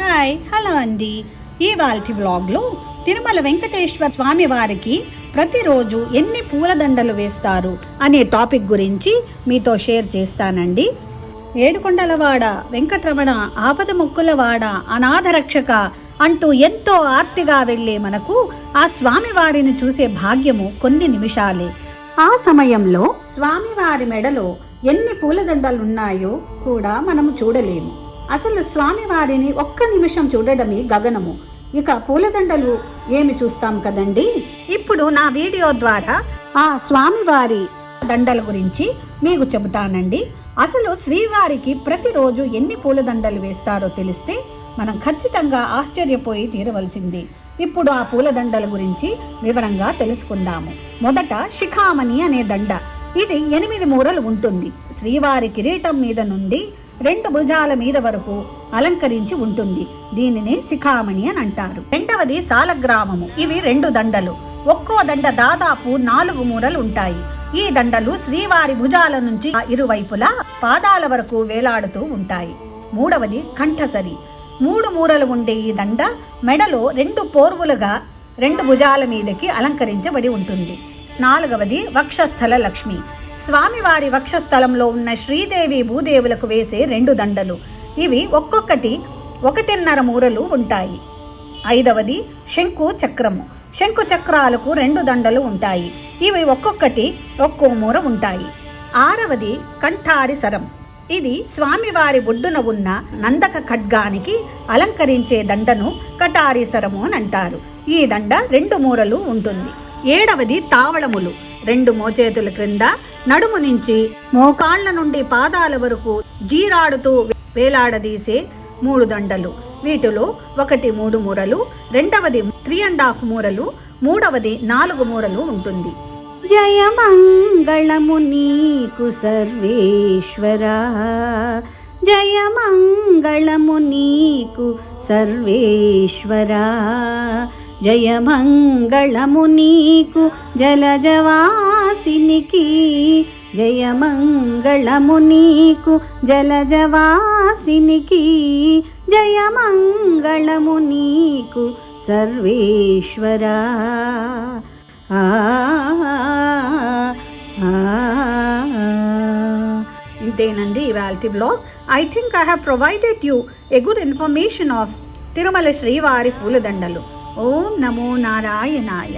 Hi hello అండి. ఈ వాల్టి వ్లాగ్లో తిరుమల వెంకటేశ్వర స్వామి వారికి ప్రతిరోజు ఎన్ని పూలదండలు వేస్తారు అనే టాపిక్ గురించి మీతో షేర్ చేస్తానండి. ఏడుకొండలవాడ వెంకటరమణ ఆపద మొక్కులవాడ అనాథరక్షక అంటూ ఎంతో ఆర్తిగా వెళ్ళే మనకు ఆ స్వామి వారిని చూసే భాగ్యము కొన్ని నిమిషాలే. ఆ సమయంలో స్వామివారి మెడలో ఎన్ని పూలదండలు ఉన్నాయో కూడా మనము చూడలేము. అసలు స్వామివారిని ఒక్క నిమిషం చూడడమే గగనము. ఇక పూలదండలు ఏమి చూస్తాం కదండి? ఇప్పుడు నా వీడియో ద్వారా ఆ స్వామివారి దండల గురించి మీకు చెబుతానండి. అసలు శ్రీవారికి ప్రతిరోజు ఎన్ని పూలదండలు వేస్తారో తెలిస్తే మనం ఖచ్చితంగా ఆశ్చర్యపోయి తీరవలసింది. ఇప్పుడు ఆ పూలదండల గురించి వివరంగా తెలుసుకుందాము. మొదట శిఖామణి అనే దండ. ఇది ఎనిమిది మూరలు ఉంటుంది. శ్రీవారి కిరీటం మీద నుండి రెండు భుజాల మీద వరకు అలంకరించి ఉంటుంది. దీనిని శిఖామణి అని అంటారు. రెండవది సాలగ్రామము. ఇవి రెండు దండలు. ఒక్కో దండ దాదాపు నాలుగు మూరలు ఉంటాయి. ఈ దండలు శ్రీవారి భుజాల నుంచి ఇరువైపులా పాదాల వరకు వేలాడుతూ ఉంటాయి. మూడవది కంఠసరి. మూడు మూరలు ఉండే ఈ దండ మెడలో రెండు పోర్వులుగా రెండు భుజాల మీదకి అలంకరించబడి ఉంటుంది. నాలుగవది వక్షస్థల లక్ష్మి. స్వామివారి వక్షస్థలంలో ఉన్న శ్రీదేవి భూదేవులకు వేసే రెండు దండలు. ఇవి ఒక్కొక్కటి ఒకటిన్నర మూరలు ఉంటాయి. ఐదవది శంకు చక్రము. శంకు చక్రాలకు రెండు దండలు ఉంటాయి. ఇవి ఒక్కొక్కటి ఒక్కో మూర ఉంటాయి. ఆరవది కంఠారి సరం. ఇది స్వామివారి ఒడ్డున ఉన్న నందక ఖడ్గానికి అలంకరించే దండను కటారీసరము అని అంటారు. ఈ దండ రెండు మూరలు ఉంటుంది. ఏడవది తావళములు. రెండు మోచేతుల క్రింద నడుము నుంచి మోకాళ్ళ నుండి పాదాల వరకు జీరాడుతూ వేలాడదీసే మూడు దండలు. వీటిలో ఒకటి మూడు మూరలు రెండవది త్రీ అండ్ హాఫ్ మూరలు మూడవది నాలుగు మూరలు ఉంటుంది. జయ మంగళము నీకు సర్వేశ్వర. జయ మంగళము నీకు సర్వేశ్వరా జయ మంగళము నీకు జలజవాసినికి. జయ మంగళము నీకు జలజవాసినికి. జయ మంగళము నీకు సర్వేశ్వరా. ఆ. ఇదేనండి ఇవాల్టి blog. I think I have provided you a good information of Tirumala శ్రీవారి పూలదండలు. ఓం నమో నారాయణాయ.